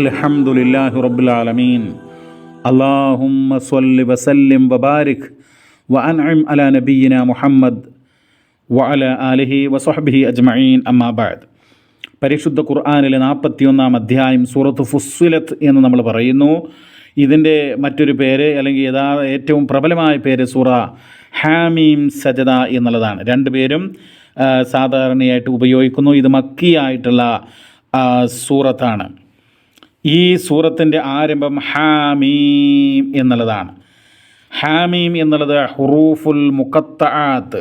അൽഹംദുലില്ലാഹി റബ്ബിൽ ആലമീൻ. അല്ലാഹുമ്മ സ്വല്ലി വസല്ലിം വബാരിക് വഅൻഇം അലാ നബിയിന മുഹമ്മദ് വഅല ആലിഹി വസഹ്ബിഹി അജ്മഈൻ. അമ്മാ ബഅദ്. പരിശുദ്ധ ഖുർആാനിലെ നാൽപ്പത്തിയൊന്നാം അധ്യായം സൂറത്ത് ഫുസ്വിലത്ത് എന്ന് നമ്മൾ പറയുന്നു. ഇതിന്റെ മറ്റൊരു പേര് അല്ലെങ്കിൽ യഥാ ഏറ്റവും പ്രബലമായ പേര് സൂറ ഹാമീം സജദ എന്നുള്ളതാണ്. രണ്ടുപേരും സാധാരണയായിട്ട് ഉപയോഗിക്കുന്നു. ഇത് മക്കിയായിട്ടുള്ള സൂറത്താണ്. ഈ സൂറത്തിന്റെ ആരംഭം ഹാമീം എന്നുള്ളതാണ്. ഹാമീം എന്നുള്ളത് ഹുറൂഫുൽ മുക്കത്താത്ത്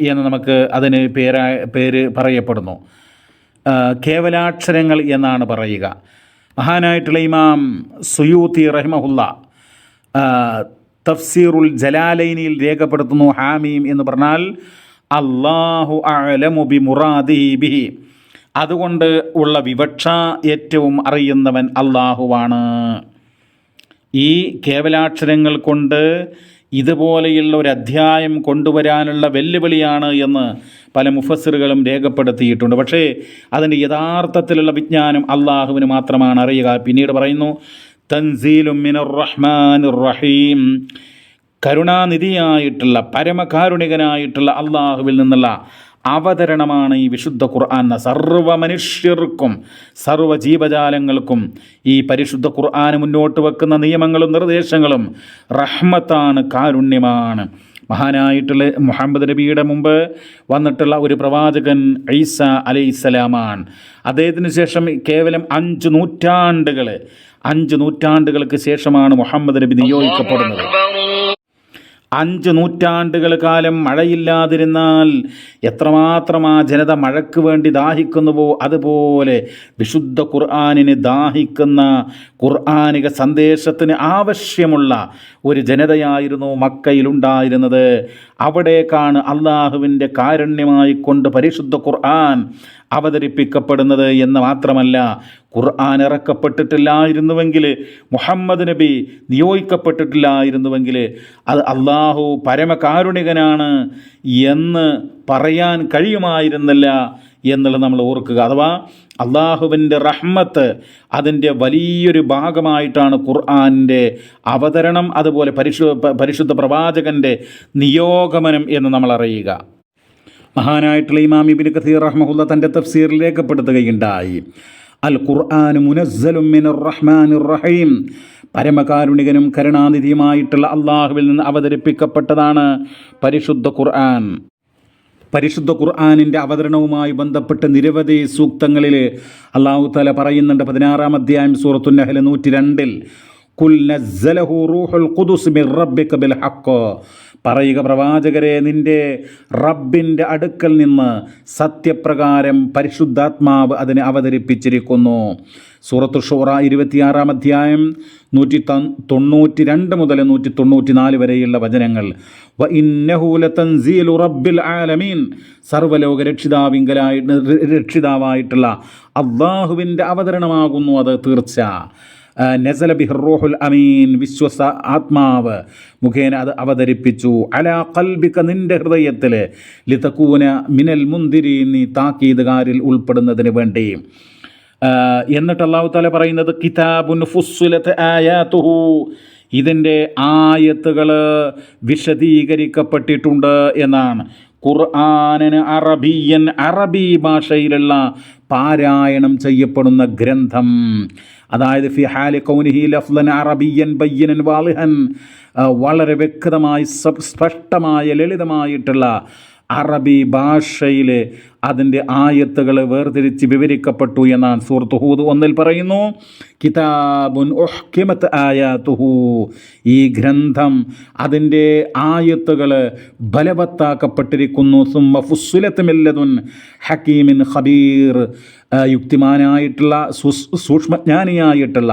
എന്ന് നമുക്ക് അതിന് പേരാ പേര് പറയപ്പെടുന്നു. കേവലാക്ഷരങ്ങൾ എന്നാണ് പറയുക. മഹാനായിട്ടുള്ള ഇമാം സുയൂത്തി റഹിമഹുല്ല തഫ്സീറുൽ ജലാലൈനിയിൽ രേഖപ്പെടുത്തുന്നു ഹാമീം എന്ന് പറഞ്ഞാൽ അള്ളാഹു അലമുബി ബി മുറാദിഹി ബിഹി. അതുകൊണ്ട് ഉള്ള വിവക്ഷ ഏറ്റവും അറിയുന്നവൻ അള്ളാഹുവാണ് ഈ കേവലാക്ഷരങ്ങൾ കൊണ്ട് ഇതുപോലെയുള്ള ഒരു അധ്യായം കൊണ്ടുവരാനുള്ള വെല്ലുവിളിയാണ് എന്ന് പല മുഫസ്സിറുകളും രേഖപ്പെടുത്തിയിട്ടുണ്ട്. പക്ഷേ അതിന്റെ യഥാർത്ഥത്തിലുള്ള വിജ്ഞാനം അള്ളാഹുവിന് മാത്രമാണ്. അറിയുക പിന്നീട് പറയുന്നു തൻസീലും മിനർ റഹ്മാൻ റഹീം. കരുണാനിധിയായിട്ടുള്ള പരമകാരുണികനായിട്ടുള്ള അള്ളാഹുവിൽ നിന്നുള്ള അവതരണമാണ് ഈ വിശുദ്ധ ഖുർആൻ. എന്ന സർവ മനുഷ്യർക്കും സർവ ജീവജാലങ്ങൾക്കും ഈ പരിശുദ്ധ ഖുർആൻ മുന്നോട്ട് വെക്കുന്ന നിയമങ്ങളും നിർദ്ദേശങ്ങളും റഹ്മത്താണ് കാരുണ്യമാണ്. മഹാനായിട്ടുള്ള മുഹമ്മദ് നബിയുടെ മുമ്പ് വന്നിട്ടുള്ള ഒരു പ്രവാചകൻ ഐസ അലൈസലാമാണ് അദ്ദേഹത്തിന് ശേഷം കേവലം അഞ്ച് നൂറ്റാണ്ടുകൾ അഞ്ച് നൂറ്റാണ്ടുകൾക്ക് ശേഷമാണ് മുഹമ്മദ് നബി നിയോഗിക്കപ്പെടുന്നത്. അഞ്ച് നൂറ്റാണ്ടുകൾ കാലം മഴയില്ലാതിരുന്നാൽ എത്രമാത്രം ആ ജനത മഴയ്ക്ക് വേണ്ടി ദാഹിക്കുന്നുവോ അതുപോലെ വിശുദ്ധ ഖുർആാനിന് ദാഹിക്കുന്ന ഖുർആാനിക സന്ദേശത്തിന് ആവശ്യമുള്ള ഒരു ജനതയായിരുന്നു മക്കയിലുണ്ടായിരുന്നത്. അവിടേക്കാണ് അള്ളാഹുവിന്റെ കാരുണ്യമായി കൊണ്ട് പരിശുദ്ധ ഖുർആൻ അവതരിപ്പിക്കപ്പെടുന്നത് എന്ന് മാത്രമല്ല ഖുർആൻ ഇറക്കപ്പെട്ടിട്ടില്ലായിരുന്നുവെങ്കിൽ മുഹമ്മദ് നബി നിയോഗിക്കപ്പെട്ടിട്ടില്ലായിരുന്നുവെങ്കിൽ അത് അള്ളാഹു പരമകാരുണികനാണ് എന്ന് പറയാൻ കഴിയുമായിരുന്നില്ല എന്നുള്ളത് നമ്മൾ ഓർക്കുക. അഥവാ അള്ളാഹുവിന്റെ റഹ്മത്ത് അതിന്റെ വലിയൊരു ഭാഗമായിട്ടാണ് ഖുർആാനിന്റെ അവതരണം അതുപോലെ പരിശു പരിശുദ്ധ പ്രവാചകന്റെ നിയോഗമനം എന്ന് നമ്മൾ അറിയുക. മഹാനായിട്ടുള്ള ഇമാം ഇബിൻ കസീർ റഹ്മഹുല്ല തന്റെ തഫ്സീറിൽ രേഖപ്പെടുത്തുകയുണ്ടായി. അൽ ഖുർആൻ മുനസ്സലും മിനർ റഹ്മാനിർ റഹീം. പരമകാരുണികനും കരുണാനിധിയുമായിട്ടുള്ള അള്ളാഹുവിൽ നിന്ന് അവതരിപ്പിക്കപ്പെട്ടതാണ് പരിശുദ്ധ ഖുർആൻ. പരിശുദ്ധ ഖുർആാനിന്റെ അവതരണവുമായി ബന്ധപ്പെട്ട് നിരവധി സൂക്തങ്ങളിൽ അള്ളാഹു തല പറയുന്നുണ്ട് പതിനാറാം അധ്യായം സൂറത്തുനഹൽ നൂറ്റി രണ്ടിൽ പറയുക പ്രവാചകരെ നിന്റെ റബ്ബിന്റെ അടുക്കൽ നിന്ന് സത്യപ്രകാരം പരിശുദ്ധാത്മാവ് അതിനെ അവതരിപ്പിച്ചിരിക്കുന്നു. സൂറത്തു ഷൂറ ഇരുപത്തിയാറാം അധ്യായം നൂറ്റി തൊണ്ണൂറ്റി രണ്ട് മുതൽ നൂറ്റി തൊണ്ണൂറ്റി നാല് വരെയുള്ള വചനങ്ങൾ. വ ഇന്നഹൂല തൻസീലു റബ്ബിൽ ആലമീൻ. സർവലോക രക്ഷിതാവിങ്കലായി രക്ഷിതാവായിട്ടുള്ള അള്ളാഹുവിന്റെ അവതരണമാകുന്നു അത് തീർച്ച. നസല ബിഹ്റോഹുൽ അമീൻ വിശ്വസ ആത്മാവ്. മുഖേന അത് അവതരിപ്പിച്ചു. അല കൽബിക നിന്റെ ഹൃദയത്തിൽ ലിതക്കൂന മിനൽ മുന്തിരി നീ താക്കീതുകാരിൽ ഉൾപ്പെടുന്നതിന് വേണ്ടി. എന്നിട്ട് അള്ളാഹു താല പറയുന്നത് കിതാബുൻ ഫുസ്സുലത്ത് ആയാത്തുഹു. ഇതിന്റെ ആയത്തുകൾ വിശദീകരിക്കപ്പെട്ടിട്ടുണ്ട് എന്നാണ്. ഖുർആാനന് അറബിയൻ അറബി ഭാഷയിലുള്ള പാരായണം ചെയ്യപ്പെടുന്ന ഗ്രന്ഥം. അതായത് ഫിഹാലി കൗനിഹി ലഫ്ലൻ അറബിയൻ ബയ്യനൻ വാലിഹൻ വളരെ വ്യക്തമായി സപ്- സ്പഷ്ടമായ ലളിതമായിട്ടുള്ള അറബി ഭാഷയിലെ അതിന്റെ ആയത്തുകൾ വേർതിരിച്ച് വിവരിക്കപ്പെട്ടു എന്നാണ് സൂറത്ത് ഹൂദ് ഒന്നിൽ പറയുന്നു കിതാബുൻ ഒഹ്കിമത്ത് ആയാത്തുഹു ഈ ഗ്രന്ഥം അതിന്റെ ആയത്തുകൾ ബലവത്താക്കപ്പെട്ടിരിക്കുന്നു. സുമ്മ ഫുസ്സുലത്തുമില്ലതുൻ ഹക്കീമിൻ ഹബീർ യുക്തിമാനായിട്ടുള്ള സൂക്ഷ്മജ്ഞാനിയായിട്ടുള്ള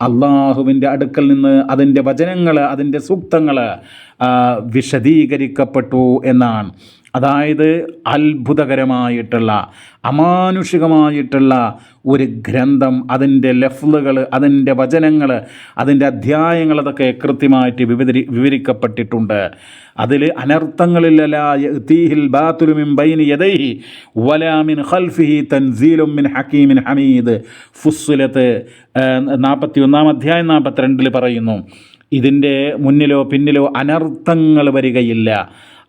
അള്ളാഹുവിന്റെ അടുക്കൽ നിന്ന് അതിന്റെ വചനങ്ങൾ അതിന്റെ സൂക്തങ്ങൾ വിശദീകരിക്കപ്പെട്ടു എന്നാണ്. അതായത് അത്ഭുതകരമായിട്ടുള്ള അമാനുഷികമായിട്ടുള്ള ഒരു ഗ്രന്ഥം അതിന്റെ ലഫ്ലുകൾ അതിന്റെ വചനങ്ങൾ അതിന്റെ അധ്യായങ്ങൾ അതൊക്കെ കൃത്യമായിട്ട് വിവരി വിവരിക്കപ്പെട്ടിട്ടുണ്ട്. അതിൽ അനർത്ഥങ്ങളിലല്ല തീഹിൽ ബാത്തുലുമിൻ ബൈനി യദൈഹി വലാമിൻ ഖൽഫിഹി തൻസീലും മിൻ ഹക്കീമിൻ ഹമീദ്. ഫുസ്സുലത്ത് നാൽപ്പത്തി ഒന്നാം അധ്യായം നാൽപ്പത്തിരണ്ടിൽ പറയുന്നു ഇതിന്റെ മുന്നിലോ പിന്നിലോ അനർത്ഥങ്ങൾ വരികയില്ല.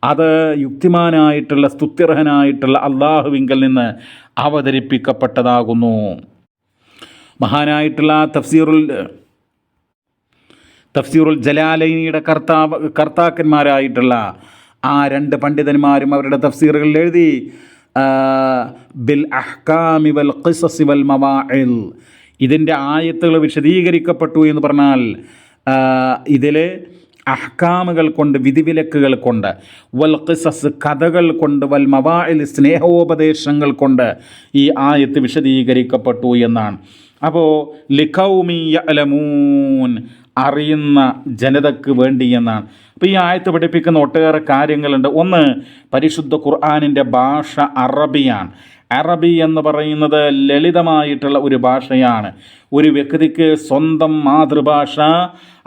അത് യുക്തിമാനായിട്ടുള്ള സ്തുത്യർഹനായിട്ടുള്ള അള്ളാഹുവിങ്കൽ നിന്ന് അവതരിപ്പിക്കപ്പെട്ടതാകുന്നു. മഹാനായിട്ടുള്ള തഫ്സീറുൽ തഫ്സീറുൽ ജലാലൈനിയുടെ കർത്താവ് കർത്താക്കന്മാരായിട്ടുള്ള ആ രണ്ട് പണ്ഡിതന്മാരും അവരുടെ തഫ്സീറുകളിൽ എഴുതി ബിൽ അഹ്കാമി വൽ വൽ മവാഇൽ. ഇതിന്റെ ആയത്തുകൾ വിശദീകരിക്കപ്പെട്ടു എന്ന് പറഞ്ഞാൽ ഇതിൽ അഹ്കാമുകൾ കൊണ്ട് വിധിവിലക്കുകൾ കൊണ്ട് വൽ ഖിസസ് കഥകൾ കൊണ്ട് വൽ മവായിൽ സ്നേഹോപദേശങ്ങൾ കൊണ്ട് ഈ ആയത്ത് വിശദീകരിക്കപ്പെട്ടു എന്നാണ്. അപ്പോൾ ലിഖൗമി അലമൂൻ അറിയുന്ന ജനതക്ക് വേണ്ടി എന്നാണ്. അപ്പോൾ ഈ ആയത്ത് പഠിപ്പിക്കുന്ന ഒട്ടേറെ കാര്യങ്ങളുണ്ട്. ഒന്ന് പരിശുദ്ധ ഖുർആാനിന്റെ ഭാഷ അറബിയാണ്. അറബി എന്ന് പറയുന്നത് ലളിതമായിട്ടുള്ള ഒരു ഭാഷയാണ്. ഒരു വ്യക്തിക്ക് സ്വന്തം മാതൃഭാഷ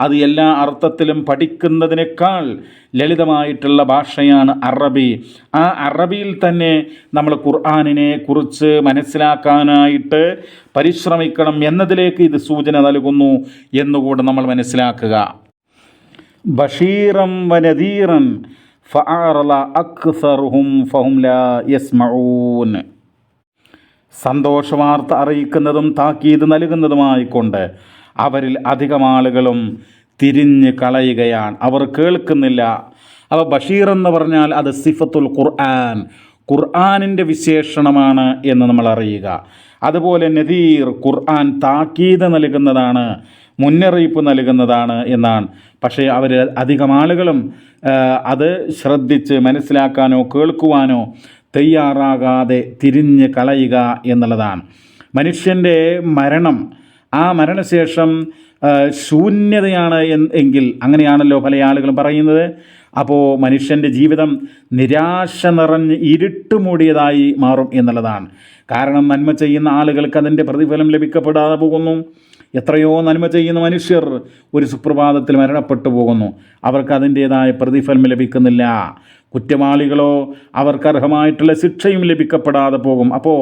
അത് എല്ലാ അർത്ഥത്തിലും പഠിക്കുന്നതിനേക്കാൾ ലളിതമായിട്ടുള്ള ഭാഷയാണ് അറബി. ആ അറബിയിൽ തന്നെ നമ്മൾ ഖുർആാനിനെ കുറിച്ച് മനസ്സിലാക്കാനായിട്ട് പരിശ്രമിക്കണം എന്നതിലേക്ക് ഇത് സൂചന നൽകുന്നു എന്നുകൂടെ നമ്മൾ മനസ്സിലാക്കുക. ബഷീറം വനദീറൻ ഫഅറല അക്സറുഹും ഫഹും ലാ യസ്മഊൻ. സന്തോഷവാർത്ത അറിയിക്കുന്നതും താക്കീത് നൽകുന്നതുമായിക്കൊണ്ട് അവരിൽ അധികം ആളുകളും തിരിഞ്ഞ് കളയുകയാണ്. അവർ കേൾക്കുന്നില്ല. അവ ബഷീർ എന്ന് പറഞ്ഞാൽ അത് സിഫത്തുൽ ഖുർആൻ. ഖുർആാനിന്റെ വിശേഷണമാണ് എന്ന് നമ്മൾ അറിയുക. അതുപോലെ നദീർ ഖുർആൻ താക്കീത് നൽകുന്നതാണ് മുന്നറിയിപ്പ് നൽകുന്നതാണ് എന്നാണ്. പക്ഷേ അവർ അധികം ആളുകളും അത് ശ്രദ്ധിച്ച് മനസ്സിലാക്കാനോ കേൾക്കുവാനോ തയ്യാറാകാതെ തിരിഞ്ഞ് കളയുക എന്നുള്ളതാണ്. മനുഷ്യന്റെ മരണം ആ മരണശേഷം ശൂന്യതയാണ് എങ്കിൽ അങ്ങനെയാണല്ലോ പല ആളുകളും പറയുന്നത്. അപ്പോൾ മനുഷ്യന്റെ ജീവിതം നിരാശ നിറഞ്ഞ് ഇരുട്ട് മൂടിയതായി മാറും എന്നുള്ളതാണ്. കാരണം നന്മ ചെയ്യുന്ന ആളുകൾക്ക് അതിന്റെ പ്രതിഫലം ലഭിക്കപ്പെടാതെ പോകുന്നു. എത്രയോ നന്മ ചെയ്യുന്ന മനുഷ്യർ ഒരു സുപ്രഭാതത്തിൽ മരണപ്പെട്ടു പോകുന്നു. അവർക്ക് അതിന്റേതായ പ്രതിഫലം ലഭിക്കുന്നില്ല. കുറ്റവാളികളോ അവർക്ക് അർഹമായിട്ടുള്ള ശിക്ഷയും ലഭിക്കപ്പെടാതെ പോകും. അപ്പോൾ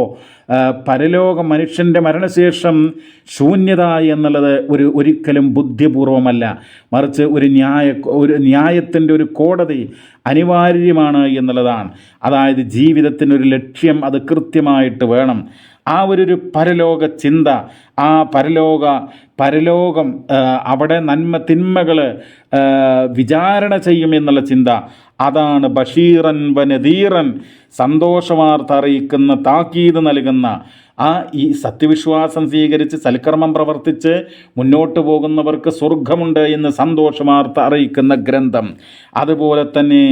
പരലോകം മനുഷ്യന്റെ മരണശേഷം ശൂന്യത എന്നുള്ളത് ഒരു ഒരിക്കലും ബുദ്ധിപൂർവമല്ല. മറിച്ച് ഒരു ന്യായ ഒരു ന്യായത്തിന്റെ ഒരു കോടതി അനിവാര്യമാണ് എന്നുള്ളതാണ്. അതായത് ജീവിതത്തിനൊരു ലക്ഷ്യം അത് കൃത്യമായിട്ട് വേണം. ആ ഒരു പരലോക ചിന്ത ആ പരലോക പരലോകം അവിടെ നന്മ തിന്മകൾ വിചാരണ ചെയ്യുമെന്നുള്ള ചിന്ത. അതാണ് ബഷീറൻ വനദീറൻ സന്തോഷവാർത്ത അറിയിക്കുന്ന താക്കീത് നൽകുന്ന. ആ ഈ സത്യവിശ്വാസം സ്വീകരിച്ച് സൽക്കർമ്മം പ്രവർത്തിച്ച് മുന്നോട്ട് പോകുന്നവർക്ക് സ്വർഗമുണ്ട് എന്ന് സന്തോഷവാർത്ത അറിയിക്കുന്ന ഗ്രന്ഥം. അതുപോലെ തന്നെ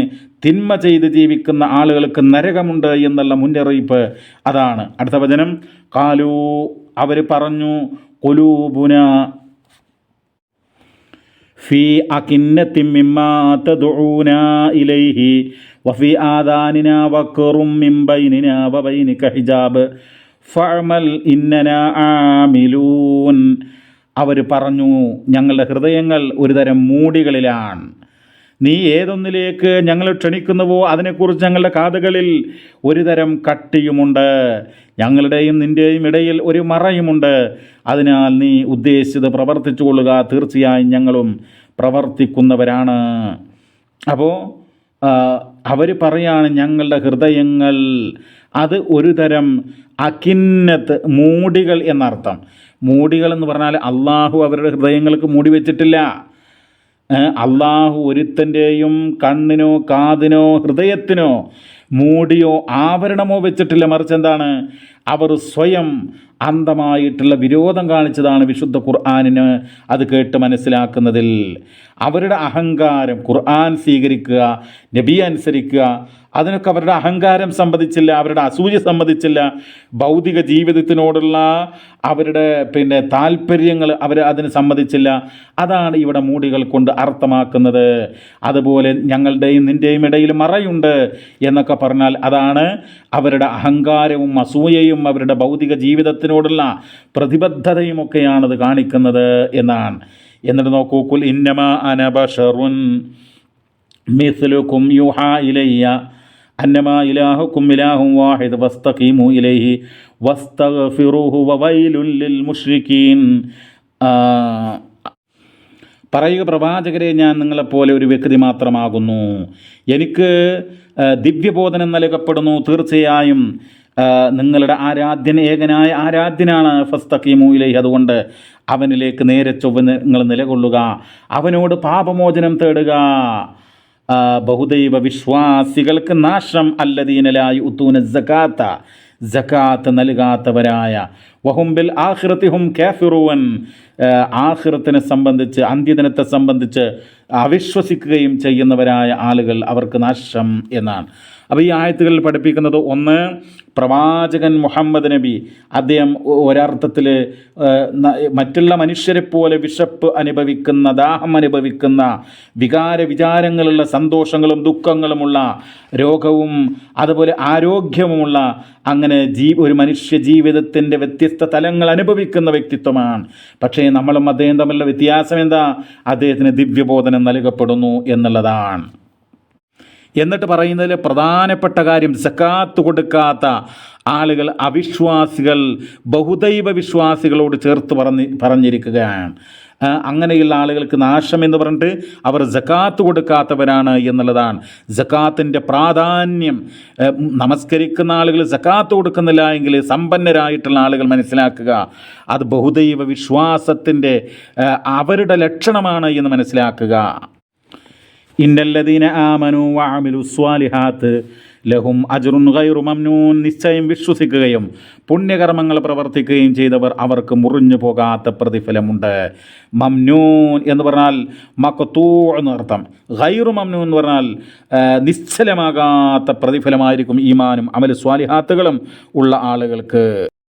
തിന്മ ചെയ്ത് ജീവിക്കുന്ന ആളുകൾക്ക് നരകമുണ്ട് എന്നുള്ള മുന്നറിയിപ്പ് അതാണ്. അടുത്ത വചനം കാലു അവർ പറഞ്ഞു കൊലൂബുന ഫി അകിന്നത്തിൻ മിമ്മാ തദ്ഊന ഇലൈഹി വഫി ആദാനിന വക്കറും മിംബൈനിന വൈനി വബൈനിക ഹിജാബ് ഫഅമൽ ഇന്നന ആമിലൂൻ. അവർ പറഞ്ഞു ഞങ്ങളുടെ ഹൃദയങ്ങൾ ഒരുതരം മൂടികളിലാണ്. നീ ഏതൊന്നിലേക്ക് ഞങ്ങൾ ക്ഷണിക്കുന്നുവോ അതിനെക്കുറിച്ച് ഞങ്ങളുടെ കാതുകളിൽ ഒരുതരം കട്ടിയുമുണ്ട്. ഞങ്ങളുടെയും നിന്റെയും ഇടയിൽ ഒരു മറയുമുണ്ട്. അതിനാൽ നീ ഉദ്ദേശിച്ചത് പ്രവർത്തിച്ചു കൊള്ളുക തീർച്ചയായും ഞങ്ങളും പ്രവർത്തിക്കുന്നവരാണ്. അപ്പോൾ അവർ പറയാണ് ഞങ്ങളുടെ ഹൃദയങ്ങൾ അത് ഒരു തരം അഖിന്നത്ത് മൂടികൾ എന്നർത്ഥം. മൂടികൾ എന്ന് പറഞ്ഞാൽ അള്ളാഹു അവരുടെ ഹൃദയങ്ങൾക്ക് മൂടി വെച്ചിട്ടില്ല. അള്ളാഹു ഒരുത്തന്റെയും കണ്ണിനോ കാതിനോ ഹൃദയത്തിനോ മൂടിയോ ആവരണമോ വെച്ചിട്ടില്ല. മറിച്ച് എന്താണ്? അവർ സ്വയം അന്ധമായിട്ടുള്ള വിരോധം കാണിച്ചതാണ് വിശുദ്ധ ഖുർആാനിന് അത് കേട്ട് മനസ്സിലാക്കുന്നതിൽ. അവരുടെ അഹങ്കാരം ഖുർആൻ സ്വീകരിക്കുക നബി അനുസരിക്കുക അതിനൊക്കെ അവരുടെ അഹങ്കാരം സംബന്ധിച്ചില്ല അവരുടെ അസൂയ സംബന്ധിച്ചില്ല ഭൗതിക ജീവിതത്തിനോടുള്ള അവരുടെ പിന്നെ താല്പര്യങ്ങൾ അവർ അതിന് സംബന്ധിച്ചില്ല. അതാണ് ഇവിടെ മൂടികൾ കൊണ്ട് അർത്ഥമാക്കുന്നത്. അതുപോലെ ഞങ്ങളുടെയും നിന്റെയും ഇടയിൽ മറയുണ്ട് എന്നൊക്കെ പറഞ്ഞാൽ അതാണ് അവരുടെ അഹങ്കാരവും അസൂയയും അവരുടെ ഭൗതിക ജീവിതത്തിനോടുള്ള പ്രതിബദ്ധതയും ഒക്കെയാണത് കാണിക്കുന്നത് എന്നാണ്. എന്നിട്ട് നോക്കൂ കുൽ ഇന്നമ അനബഷറുൻ മിസ്ലുക്കും യുഹ ഇലയ്യ. അന്നമാ ഇലാഹുക്കും ഇലാഹും വാഹിദ് വസ്തഖീമു ഇലൈഹി വസ്തഗ്ഫിറുഹു വവൈലുൽ ലിൽ മുശ്രിക്കീൻ പറയുക പ്രവാചകരെ ഞാൻ നിങ്ങളെപ്പോലെ ഒരു വ്യക്തി മാത്രമാകുന്നു. എനിക്ക് ദിവ്യബോധനം നൽകപ്പെടുന്നു. തീർച്ചയായും നിങ്ങളുടെ ആരാധ്യൻ ഏകനായ ആരാധ്യനാണ്. ഫസ്തഖീമു ഇലൈഹി. അതുകൊണ്ട് അവനിലേക്ക് നേരെ ചൊവ്വ നിങ്ങൾ നിലകൊള്ളുക. അവനോട് പാപമോചനം തേടുക. ബഹുദൈവ വിശ്വാസികൾക്ക് നാശം. അല്ലദീനലായി ഉത്തൂന ജക്കാത്ത ജക്കാത്ത് നൽകാത്തവരായ. വഹുംബിൽ ആഹ്റത്തിഹും കാഫിറുവൻ ആഹ്റത്തിനെ സംബന്ധിച്ച് അന്ത്യദിനത്തെ സംബന്ധിച്ച് അവിശ്വസിക്കുകയും ചെയ്യുന്നവരായ ആളുകൾ അവർക്ക് നാശം എന്നാണ്. അപ്പോൾ ഈ ആയത്തുകളിൽ പഠിപ്പിക്കുന്നത് ഒന്ന് പ്രവാചകൻ മുഹമ്മദ് നബി. അദ്ദേഹം ഒരർത്ഥത്തിൽ മറ്റുള്ള മനുഷ്യരെ പോലെ വിശപ്പ് അനുഭവിക്കുന്ന ദാഹം അനുഭവിക്കുന്ന വികാര വിചാരങ്ങളുള്ള സന്തോഷങ്ങളും ദുഃഖങ്ങളുമുള്ള രോഗവും അതുപോലെ ആരോഗ്യവുമുള്ള അങ്ങനെ ജീ ഒരു മനുഷ്യ ജീവിതത്തിന്റെ വ്യത്യസ്ത തലങ്ങൾ അനുഭവിക്കുന്ന വ്യക്തിത്വമാണ്. പക്ഷേ നമ്മളും അദ്ദേഹം തമ്മിലുള്ള വ്യത്യാസം എന്താ? അദ്ദേഹത്തിന് ദിവ്യബോധനം നൽകപ്പെടുന്നു എന്നുള്ളതാണ്. എന്നിട്ട് പറയുന്നതിൽ പ്രധാനപ്പെട്ട കാര്യം സക്കാത്ത് കൊടുക്കാത്ത ആളുകൾ അവിശ്വാസികൾ ബഹുദൈവ വിശ്വാസികളോട് ചേർത്ത് പറഞ്ഞ് പറഞ്ഞിരിക്കുകയാണ്. അങ്ങനെയുള്ള ആളുകൾക്ക് നാശം എന്ന് പറഞ്ഞിട്ട് അവർ ജക്കാത്ത് കൊടുക്കാത്തവരാണ് എന്നുള്ളതാണ്. ജക്കാത്തിന്റെ പ്രാധാന്യം നമസ്കരിക്കുന്ന ആളുകൾ ജക്കാത്ത് കൊടുക്കുന്നില്ല എങ്കിൽ സമ്പന്നരായിട്ടുള്ള ആളുകൾ മനസ്സിലാക്കുക അത് ബഹുദൈവ വിശ്വാസത്തിന്റെ അവരുടെ ലക്ഷണമാണ് എന്ന് മനസ്സിലാക്കുക. ഇന്നല്ലദീന ആമനു വാമിലു സ്വാലിഹാത്ത് ലഹും അജുറുൻ ഗൈറു മംനൂൻ നിശ്ചയം വിശ്വസിക്കുകയും പുണ്യകർമ്മങ്ങൾ പ്രവർത്തിക്കുകയും ചെയ്തവർ അവർക്ക് മുറിഞ്ഞു പോകാത്ത പ്രതിഫലമുണ്ട്. മംനൂൻ എന്ന് പറഞ്ഞാൽ മക്കത്തൂ എന്ന് അർത്ഥം. ഗൈറു മംനൂൻ എന്ന് പറഞ്ഞാൽ നിശ്ചലമാകാത്ത പ്രതിഫലമായിരിക്കും ഈമാനും അമൽ സ്വാലിഹാത്തുകളും ഉള്ള ആളുകൾക്ക്.